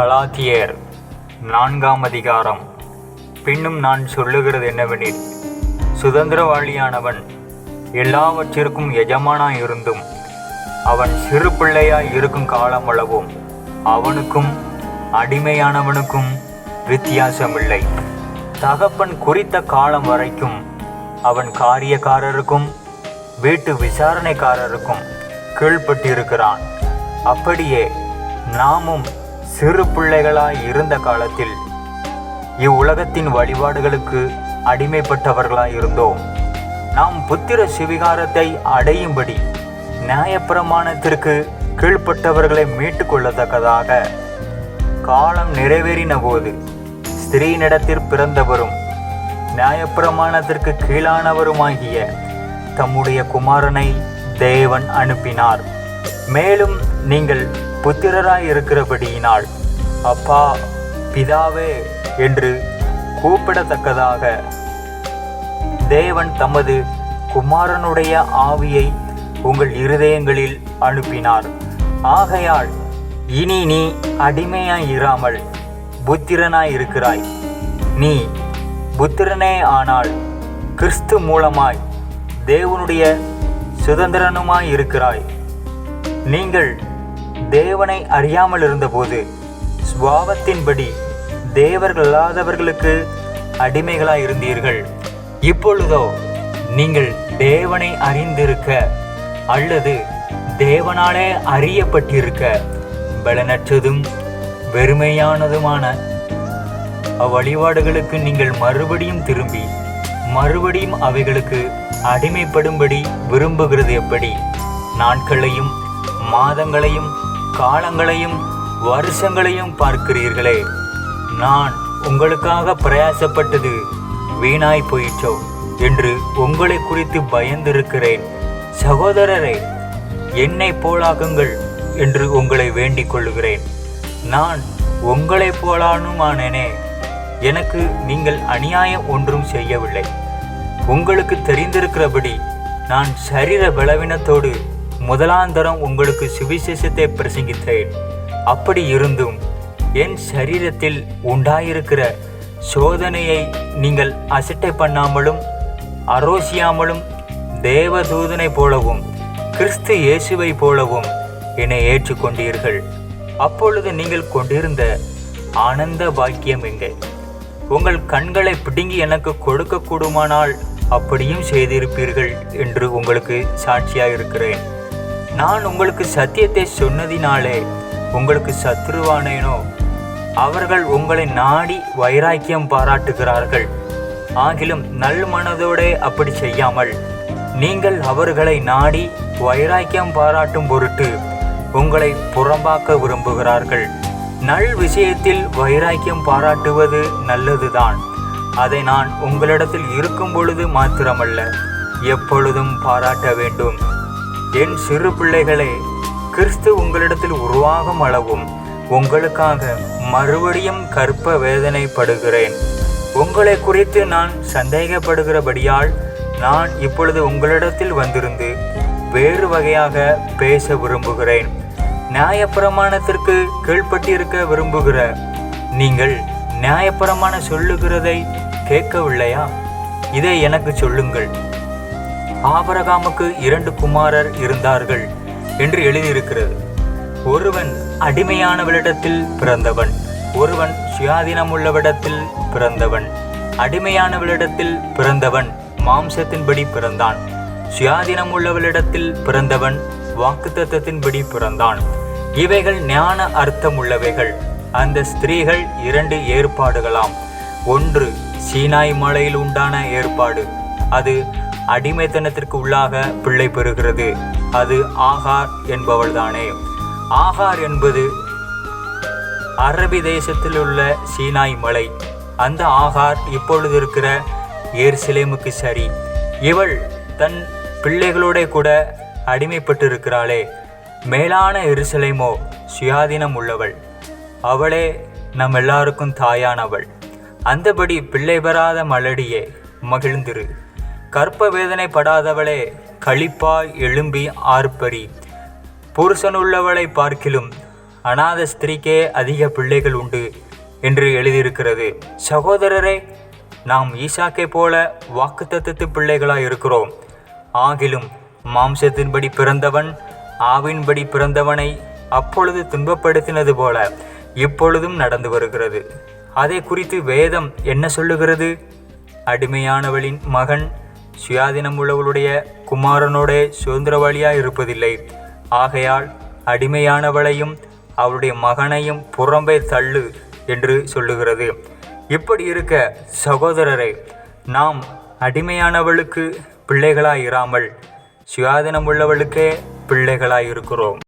கலாத்தியர். நான்காம் அதிகாரம். பின்னும் நான் சொல்லுகிறது என்னவெனில் சுதந்திரவாளியானவன் எல்லாவற்றிற்கும் எஜமானாய் இருந்தும் அவன் சிறு பிள்ளையாய் இருக்கும் காலமளவும் அவனுக்கும் அடிமையானவனுக்கும் வித்தியாசமில்லை. தகப்பன் குறித்த காலம் வரைக்கும் அவன் காரியக்காரருக்கும் வீட்டு விசாரணைக்காரருக்கும் கீழ்பட்டிருக்கிறான் அப்படியே நாமும் சிறு பிள்ளைகளாய் இருந்த காலத்தில் இவ்வுலகத்தின் வழிபாடுகளுக்கு அடிமைப்பட்டவர்களாய் இருந்தோம். நாம் புத்திர சிவிகாரத்தை அடையும்படி நியாயப்பிரமாணத்திற்கு கீழ்ப்பட்டவர்களை மீட்டு கொள்ளத்தக்கதாக காலம் நிறைவேறின போது ஸ்திரீனிடத்தில் பிறந்தவரும் நியாயப்பிரமாணத்திற்கு கீழானவருமாகிய தம்முடைய குமாரனை தேவன் அனுப்பினார். மேலும் நீங்கள் புத்திரராய் இருக்கிறபடியினால் அப்பா பிதாவே என்று கூப்பிடத்தக்கதாக தேவன் தமது குமாரனுடைய ஆவியை உங்கள் இருதயங்களில் அனுப்பினார். ஆகையால் இனி நீ அடிமையாய் இராமல் புத்திரனாய் இருக்கிறாய் நீ புத்திரனே ஆனால் கிறிஸ்து மூலமாய் தேவனுடைய சுதந்திரனுமாய் இருக்கிறாய் நீங்கள் தேவனை அறியாமல் இருந்தபோது சுவாவத்தின்படி தேவர்களாதவர்களுக்கு அடிமைகளாய் இருந்தீர்கள் இப்பொழுதோ நீங்கள் தேவனை அறிந்திருக்க அல்லது தேவனாலே அறியப்பட்டிருக்க பலனற்றதும் வெறுமையானதுமான அவ்வழிபாடுகளுக்கு நீங்கள் மறுபடியும் திரும்பி மறுபடியும் அவைகளுக்கு அடிமைப்படும்படி விரும்புகிறது எப்படி? நாட்களையும் மாதங்களையும் காலங்களையும் வருஷங்களையும் பார்க்கிறீர்களே. நான் உங்களுக்காக பிரயாசப்பட்டது வீணாய் போயிற்றோ என்று உங்களை குறித்து பயந்திருக்கிறேன். சகோதரரே என்னை போலாகுங்கள் என்று உங்களை வேண்டிக் கொள்கிறேன் நான் உங்களை போலானுமானேனே? எனக்கு நீங்கள் அநியாயம் ஒன்றும் செய்யவில்லை. உங்களுக்கு தெரிந்திருக்கிறபடி நான் சரீர பலவீனத்தோடு முதலாந்தரம் உங்களுக்கு சுவிசேஷத்தை பிரசங்கித்தேன். அப்படி இருந்தும் என் சரீரத்தில் உண்டாயிருக்கிற சோதனையை நீங்கள் அசட்டை பண்ணாமலும் அரோசியாமலும் தேவதூதனை போலவும் கிறிஸ்து இயேசுவை போலவும் என்னை ஏற்றுக்கொண்டீர்கள். அப்பொழுது நீங்கள் கொண்டிருந்த ஆனந்த பாக்கியம் எங்கே? உங்கள் கண்களை பிடுங்கி எனக்கு கொடுக்கக்கூடுமானால் அப்படியும் செய்திருப்பீர்கள் என்று உங்களுக்கு சாட்சியாக இருக்கிறேன் நான் உங்களுக்கு சத்தியத்தை சொன்னதினாலே உங்களுக்கு சத்ருவானேனோ? அவர்கள் உங்களை நாடி வைராக்கியம் பாராட்டுகிறார்கள். ஆகிலும் நல் மனதோடே அப்படி செய்யாமல் நீங்கள் அவர்களை நாடி வைராக்கியம் பாராட்டும் பொருட்டு உங்களை புறம்பாக்க விரும்புகிறார்கள். நல் விஷயத்தில் வைராக்கியம் பாராட்டுவது நல்லதுதான். அதை நான் உங்களிடத்தில் இருக்கும் பொழுது மாத்திரமல்ல எப்பொழுதும் பாராட்ட வேண்டும். என் சிறு பிள்ளைகளே கிறிஸ்து உங்களிடத்தில் உருவாகும் அளவும் உங்களுக்காக மறுபடியும் கற்ப வேதனைப்படுகிறேன். உங்களை குறித்து நான் சந்தேகப்படுகிறபடியால் நான் இப்பொழுது உங்களிடத்தில் வந்திருந்து வேறு வகையாக பேச விரும்புகிறேன். நியாயப்பிரமாணத்திற்கு கீழ்ப்பட்டிருக்க விரும்புகிற நீங்கள் நியாயப்பிரமாண சொல்லுகிறதை கேட்கவில்லையா? இதை எனக்கு சொல்லுங்கள். ஆபரகாமுக்கு இரண்டு குமாரர் இருந்தார்கள் என்று எழுதியிருக்கிறது. ஒருவன் அடிமையானவளிடத்தில் பிறந்தவன் ஒருவன் சுயாதீனமுள்ளவிடத்தில் பிறந்தவன். அடிமையானவளிடத்தில் பிறந்தவன் மாம்சத்தின்படி பிறந்தான். சுயாதீனமுள்ளவளிடத்தில் பிறந்தவன் வாக்குத்தத்தின்படி பிறந்தான். இவைகள் ஞான அர்த்தம் உள்ளவைகள் அந்த ஸ்திரீகள் இரண்டு ஏற்பாடுகளாம். ஒன்று சீனாய் மலையில் உண்டான ஏற்பாடு. அது அடிமைத்தனத்திற்கு உள்ளாக பிள்ளை பெறுகிறது. அது ஆகார் என்பவள்தானே. ஆகார் என்பது அரபி தேசத்தில் உள்ள சீனாய் மலை. அந்த ஆகார் இப்பொழுது இருக்கிற ஏர்சிலேமுக்கு சரி. இவள் தன் பிள்ளைகளோட கூட அடிமைப்பட்டிருக்கிறாளே. மேலான எருசலேமோ சுயாதீனம் உள்ளவள். அவளே நம் எல்லாருக்கும் தாயானவள். அந்தபடி பிள்ளை பெறாத மலடியே மகிழ்ந்திரு. கற்ப வேதனைப்படாதவளே களிப்பாய் எழும்பி ஆர்ப்பரி. புருஷனுள்ளவளை பார்க்கிலும் அநாத ஸ்திரீக்கே அதிக பிள்ளைகள் உண்டு என்று எழுதியிருக்கிறது. சகோதரரே நாம் ஈசாக்கை போல வாக்குத்தத்தத்து பிள்ளைகளாய் இருக்கிறோம். ஆகிலும் மாம்சத்தின்படி பிறந்தவன் ஆவின்படி பிறந்தவனை அப்பொழுது துன்பப்படுத்தினது போல இப்பொழுதும் நடந்து வருகிறது. அதை குறித்து வேதம் என்ன சொல்லுகிறது? அடிமையானவளின் மகன் சுயாதீனம் உள்ளவளுடைய குமாரனோடே சுதந்திரவாளியாக இருப்பதில்லை. ஆகையால் அடிமையானவளையும் அவளுடைய மகனையும் புறம்பே தள்ளு என்று சொல்லுகிறது. இப்படி இருக்க சகோதரரை நாம் அடிமையானவளுக்கு பிள்ளைகளாய் இராமல் சுயாதீனம் உள்ளவளுக்கே பிள்ளைகளாய் இருக்கிறோம்